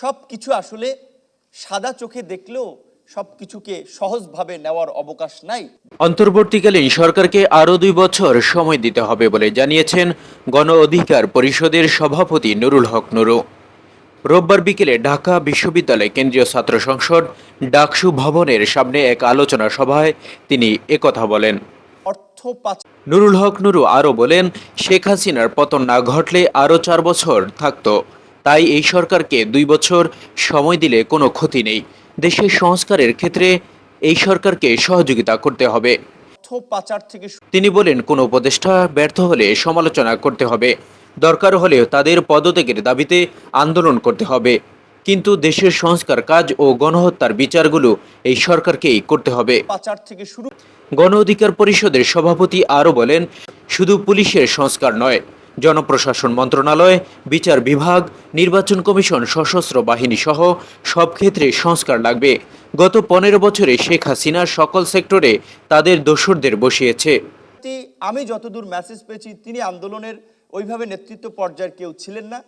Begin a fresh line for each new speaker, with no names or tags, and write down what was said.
সব কিছু আসলে সাদা চোখে দেখলেও সব কিছুকে সহজভাবে নেওয়ার অবকাশ নাই।
অন্তর্বর্তীকালীন সরকারকে আরও দুই বছর সময় দিতে হবে বলে জানিয়েছেন গণ অধিকার পরিষদের সভাপতি নুরুল হক নুরু। রোববার বিকেলে ঢাকা বিশ্ববিদ্যালয় কেন্দ্রীয় ছাত্র সংসদ ডাকসু ভবনের সামনে এক আলোচনা সভায় তিনি একথা বলেন।
অর্থ
নুরুল হক নুরু আরও বলেন শেখ হাসিনার পতন না ঘটলে আরও চার বছর থাকতো। তাই এই সরকারকে দুই বছর সময় দিলে কোনো ক্ষতি নেই। দেশের সংস্কারের ক্ষেত্রে এই সরকারকে সহযোগিতা করতে হবে। তিনি বলেন, কোনো উপদেষ্টা ব্যর্থ হলে সমালোচনা করতে হবে। দরকার হলেও তাদের পদত্যাগের দাবিতে আন্দোলন করতে হবে। কিন্তু দেশের সংস্কার কাজ ও গণহত্যার বিচারগুলো এই সরকারকেই করতে হবে।
শুরু
গণ অধিকার পরিষদের সভাপতি আরও বলেন, শুধু পুলিশের সংস্কার নয় জনপ্রশাসন মন্ত্রণালয়, বিচার বিভাগ, নির্বাচন কমিশন, সশস্ত্র বাহিনী সহ সব ক্ষেত্রে সংস্কার লাগবে। গত পনেরো বছরে শেখ হাসিনা সকল সেক্টরে তাদের দোসরদের বসিয়েছে।
আমি যতদূর মেসেজ পেয়েছি, তিনি আন্দোলনের ওইভাবে নেতৃত্ব পর্যায়ের কেউ ছিলেন না।